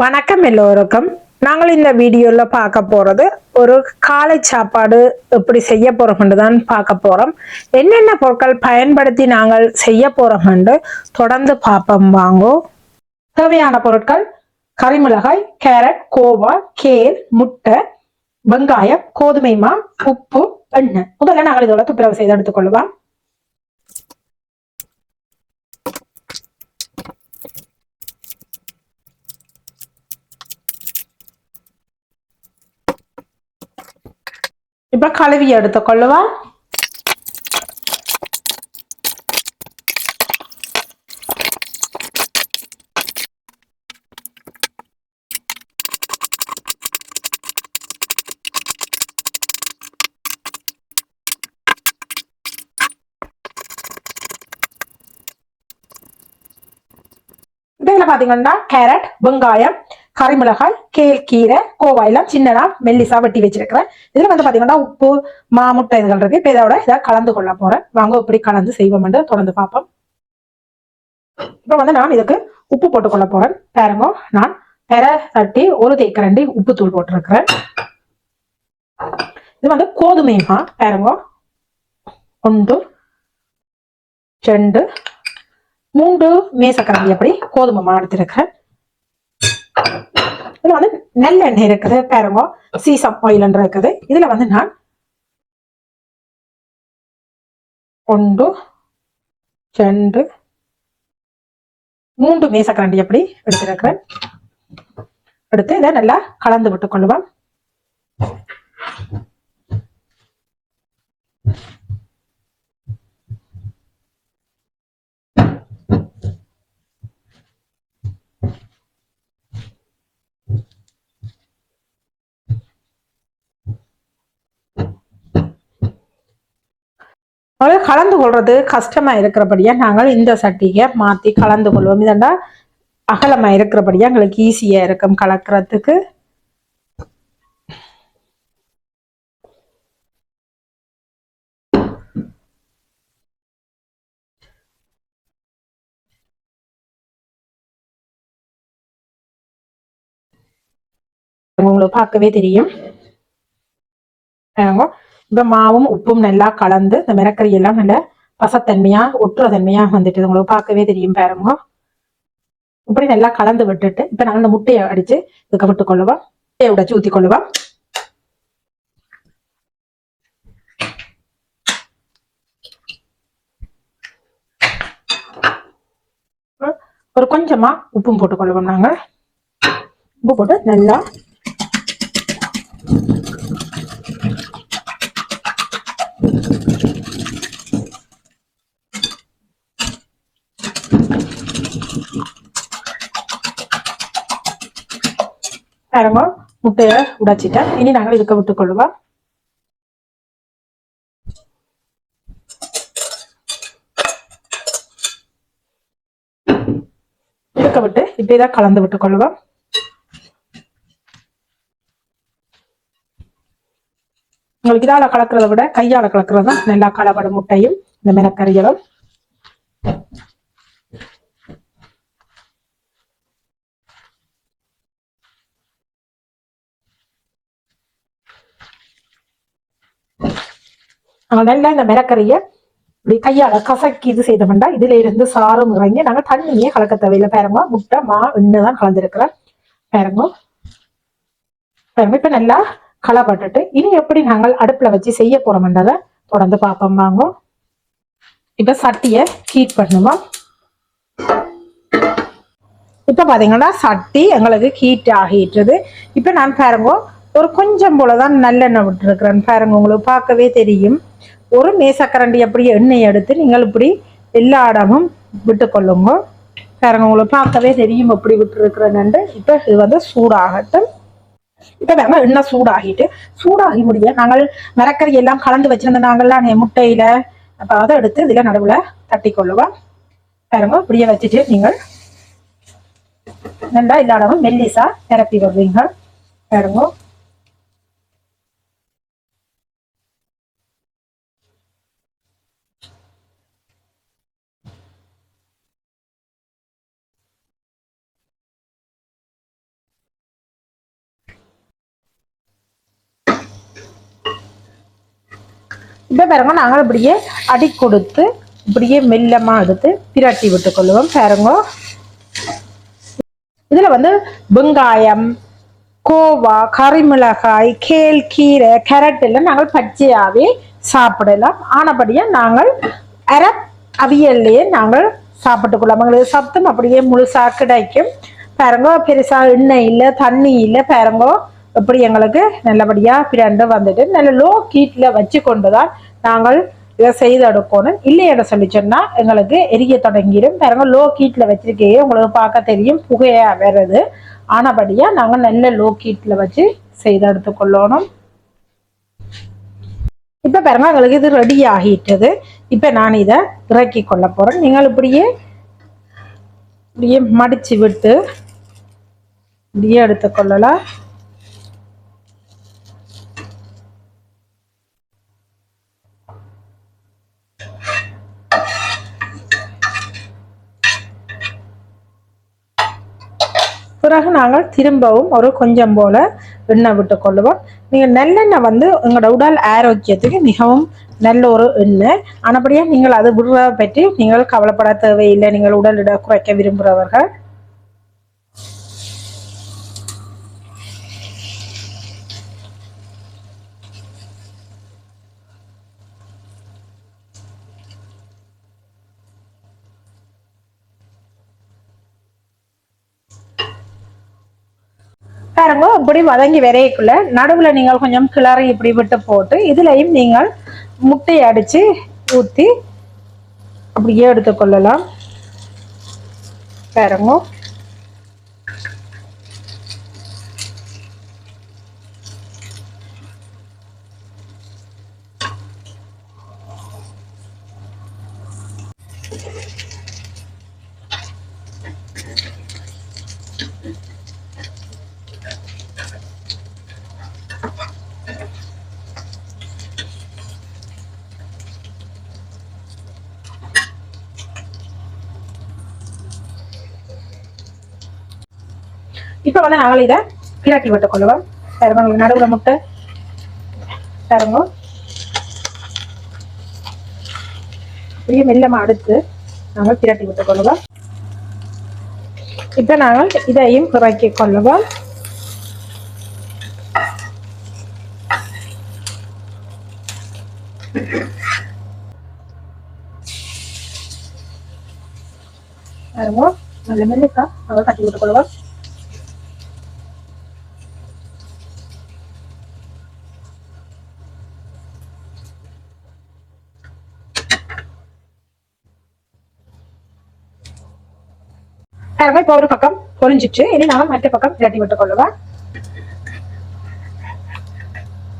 வணக்கம் எல்லோருக்கும். நாங்கள் இந்த வீடியோல பார்க்க போறது ஒரு காலை சாப்பாடு எப்படி செய்ய போகிறோம்னு தான் பார்க்க போறோம். என்னென்ன பொருட்கள் பயன்படுத்தி நாங்கள் செய்ய போகிறோம்னு தொடர்ந்து பார்ப்போம் வாங்கோ. தேவையான பொருட்கள் கறிமிளகாய் கேரட் கோவா கேர் முட்டை வெங்காயம் கோதுமை மா உப்பு எண்ணெய். முதல்ல நாங்கள் இதோட துப்புரவு செய்து எடுத்துக்கொள்வோம். இப்ப கழுவி எடுத்துக்கொள்ளுவா இதுல பாத்தீங்கன்னா கேரட் வெங்காயம் கறிமிளகாய் கேல் கீரை கோவாயெல்லாம் சின்னதா மெல்லிசா வெட்டி வச்சிருக்கிறேன். இதுல வந்து பாத்தீங்கன்னா உப்பு மாமுட்டை இதுகள் இருக்கு. இப்போ இதோட இதை கலந்து கொள்ள போறேன். வாங்க இப்படி கலந்து செய்வோம் தொடர்ந்து பார்ப்போம். இப்போ வந்து நான் இதுக்கு உப்பு போட்டு கொள்ள போறேன். பாருங்க நான் பெரை தட்டி ஒரு தேக்கரண்டி உப்பு தூள் போட்டிருக்கிறேன். இது வந்து கோதுமை மா. பாருங்க ஒன்று ரெண்டு மூன்று மேசக்கரண்டி அப்படி கோதுமை மா எடுத்திருக்கிறேன். இதுல வந்து நெல்லெண்ணெய் இருக்குது பாருங்க. சீசம் ஆயில் இருக்குது. இதுல வந்து நான் ஒன்று ரெண்டு மூன்று மேசக்கரண்டி அப்படி எடுத்திருக்கிறேன்? எடுத்து இதை நல்லா கலந்து விட்டுக் கொள்வேன் கலந்து கொள்றது கஷ்டமா இருக்கிறபடியா நாங்கள் இந்த சட்டியை மாத்தி கலந்து கொள்வோம். இதண்டா அகலமா இருக்கிறபடியா எங்களுக்கு ஈஸியாக இருக்கும் கலக்கிறதுக்கு. உங்களுக்கு பார்க்கவே தெரியும். இப்ப மாவும் உப்பும் நல்லா கலந்து இந்த மிரக்கறி எல்லாம் நல்ல பசத்தன்மையா ஒட்டுற தன்மையா வந்துட்டு உங்களுக்கு பார்க்கவே தெரியும் பாருங்க. இப்படி நல்லா கலந்து விட்டுட்டு இப்ப நாங்க இந்த முட்டையை அடிச்சு இதுக்கு விட்டு கொள்ளுவோம் முட்டையை உடைச்சு ஊத்தி கொள்ளுவோம் ஒரு கொஞ்சமா உப்பும் போட்டு கொள்ளுவோம் நாங்க. உப்பு போட்டு நல்லா பாருங்க முட்டையை உடைச்சிட்டேன் இனி நாங்கள் இதுக்க விட்டுக் கொள்வோம் இதுக்க விட்டு இப்படிதான் கலந்து விட்டுக் கொள்ளுவோம் உங்களுக்கு இதால கலக்கிறத விட கையால கலக்கிறது தான் நல்லா கலப்படும் முட்டையும் இந்த மெனக்கறிகளும் நல்லா இந்த மிரக்கறிய இப்படி கையால கசக்கி இது செய்தோம்னா இதுல இருந்து சாரம் இறங்கி நாங்க தண்ணியே கலக்க தேவையில்லை. பாருங்க முட்டை மா எண்ணெய் தான் கலந்துருக்கிறேன் பாருங்க. பாருங்க இப்ப நல்லா களப்பட்டுட்டு இனி எப்படி நாங்கள் அடுப்புல வச்சு செய்ய போறோம்ன்றதை தொடர்ந்து பார்ப்போம். வாங்க. இப்ப சட்டிய ஹீட் பண்ணுமா? இப்ப பாத்தீங்கன்னா சட்டி எங்களுக்கு ஹீட் ஆகிட்டுது இப்ப நான் பாருங்க ஒரு கொஞ்சம் போலதான் நல்லெண்ணெய் விட்டுருக்குறேன். பாருங்க உங்களுக்கு பார்க்கவே தெரியும். ஒரு மேசக்கரண்டி அப்படி எண்ணெய் எடுத்து நீங்கள் இப்படி எல்லா இடமும் விட்டுக்கொள்ளுங்க பாருங்க உங்களுக்கு பார்க்கவே தெரியும் எப்படி விட்டுருக்குறேன்னு. இப்போ இது வந்து சூடாகட்டும். இப்ப வேணா எண்ணெய் சூடாகிட்டு சூடாகி முடிய நாங்கள் மரக்கறி எல்லாம் கலந்து வச்சிருந்த நாங்கள்லாம் முட்டையில. அப்போ அதை எடுத்து இதுல நடுவுல தட்டி கொள்ளுவோம். பாருங்க இப்படியே வச்சுட்டு நீங்கள் நல்லா எல்லா இடமும் மெல்லிசா நிரப்பி வருவீங்க பாருங்க. இப்போ பாருங்க நாங்கள் இப்படியே அடி கொடுத்து இப்படியே மெல்லமாக எடுத்து பிரட்டி விட்டுக்கொள்வோம் பாருங்க. இதில் வந்து வெங்காயம் கோவா கறிமிளகாய் கேல் கீரை கேரட் எல்லாம் நாங்கள் பச்சையாகவே சாப்பிடலாம். ஆனபடியாக நாங்கள் அரை அவியல்லையே நாங்கள் சாப்பிட்டுக்கொள்ளலாம் எங்களுக்கு சத்தம் அப்படியே முழுசாக கிடைக்கும். பாருங்க பெருசாக எண்ணெய் இல்லை தண்ணி இல்லை பாருங்கோ. எப்படி எங்களுக்கு நல்லபடியாக பிரண்டு வந்துட்டு நல்ல லோ ஹீட்டில் வச்சு கொண்டு தான் நாங்கள் இதை செய்து எடுக்கணும். இல்லையிட சொல்லி சொன்னால் எங்களுக்கு எரிய தொடங்கிடும். பாருங்க லோ ஹீட்டில் வச்சிருக்கையே உங்களுக்கு பார்க்க தெரியும் புகையாக வர்றது. ஆனபடியாக நாங்கள் நல்ல லோ ஹீட்டில் வச்சு செய்து எடுத்துக்கொள்ளணும். இப்போ பாருங்க எங்களுக்கு இது ரெடி ஆகிட்டது. இப்போ நான் இதை இறக்கி கொள்ள போகிறேன் நீங்கள் இப்படியே இப்படியே மடித்து விட்டு இப்படியே எடுத்துக்கொள்ளலாம். பிறகு நாங்கள் திரும்பவும் ஒரு கொஞ்சம் போல எண்ணெய் விட்டு கொள்ளுவோம் நீங்கள் நல்லெண்ணெய் வந்து உங்களோட உடல் ஆரோக்கியத்துக்கு மிகவும் நல்ல ஒரு எண்ணெய். ஆனபடியாக நீங்கள் அது விடுறதை பற்றி நீங்கள் கவலைப்பட தேவையில்லை. நீங்கள் உடல் இட குறைக்க விரும்புகிறவர்கள். பாருங்க இப்படி வதங்கி விரையக்குள்ள நடுவில் நீங்கள் கொஞ்சம் கிளறி இப்படி விட்டு போட்டு இதுலையும் நீங்கள் முட்டையை அடித்து ஊற்றி அப்படியே எடுத்துக்கொள்ளலாம். பாருங்க. இப்போ வந்து நாங்கள் இதை பிரட்டி விட்டு கொள்ளுவோம் பாருங்க நடுவில் முட்டை. பாருங்க அப்படியே மெல்லமாக அடுத்து நாங்கள் பிரட்டி விட்டு கொள்ளுவோம். இப்போ நாங்கள் இதையும் குறைக்கி கொள்ளுவோம். பாருங்க நல்ல மெல்லுக்கா நாங்கள் கட்டி விட்டு இப்போ ஒரு பக்கம் பொரிஞ்சிச்சு இனி நாம மற்ற பக்கம் பிரட்டி விட்டுக் கொள்ளுவேன்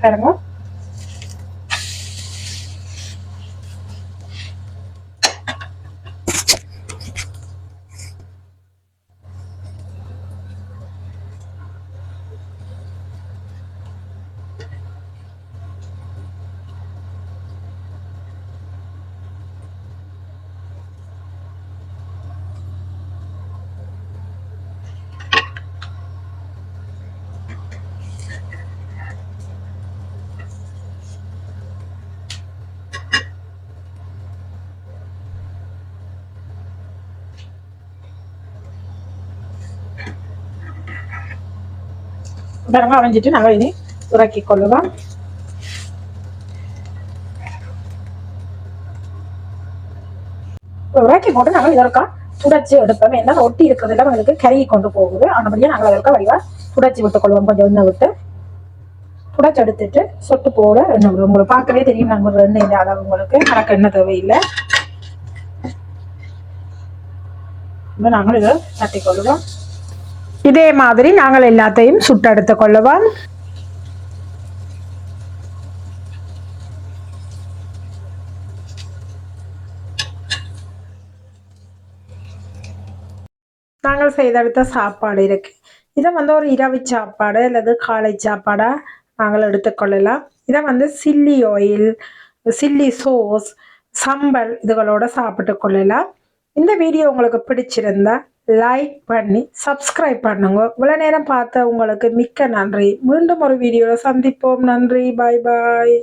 பாருங்க. பாருங்க அரைஞ்சிட்டு நாங்கள் இனி உறக்கி கொள்ளுவோம். உறக்கி போட்டு நாங்கள் இதற்கா துடைச்சி எடுப்போம். என்ன ஒட்டி இருக்கிறதுல எங்களுக்கு கருகி கொண்டு போகுது. ஆனபடியாக நாங்கள் அதற்கா வடிவா துடைச்சி விட்டு கொள்வோம். கொஞ்சம் எண்ணெய் விட்டு. துடைச்சி எடுத்துட்டு சொட்டு போட எண்ணெய் விடுவோம். உங்களுக்கு பார்க்கவே தெரியும். நாங்கள் ஒரு எண்ணெய் இல்லை அளவு உங்களுக்கு கணக்கு எண்ணெய் தேவையில்லை. நாங்கள் இதை தட்டி கொள்ளுவோம் இதே மாதிரி நாங்கள் எல்லாத்தையும் சுட்டெடுத்து கொள்ளுவோம். நாங்கள் செய்தெடுத்த சாப்பாடு இருக்கு. இதை வந்து ஒரு இரவு சாப்பாடு அல்லது காலை சாப்பாடா நாங்கள் எடுத்துக்கொள்ளலாம் இதை வந்து chilli oil chilli sauce sambal இதுகளோட சாப்பிட்டு கொள்ளலாம். இந்த வீடியோ உங்களுக்கு பிடிச்சிருந்தா லைக் பண்ணி சப்ஸ்கிரைப் பண்ணுங்க. இவ்வளோ நேரம் பார்த்த உங்களுக்கு மிக்க நன்றி. மீண்டும் ஒரு வீடியோவில் சந்திப்போம். நன்றி. பாய் பாய்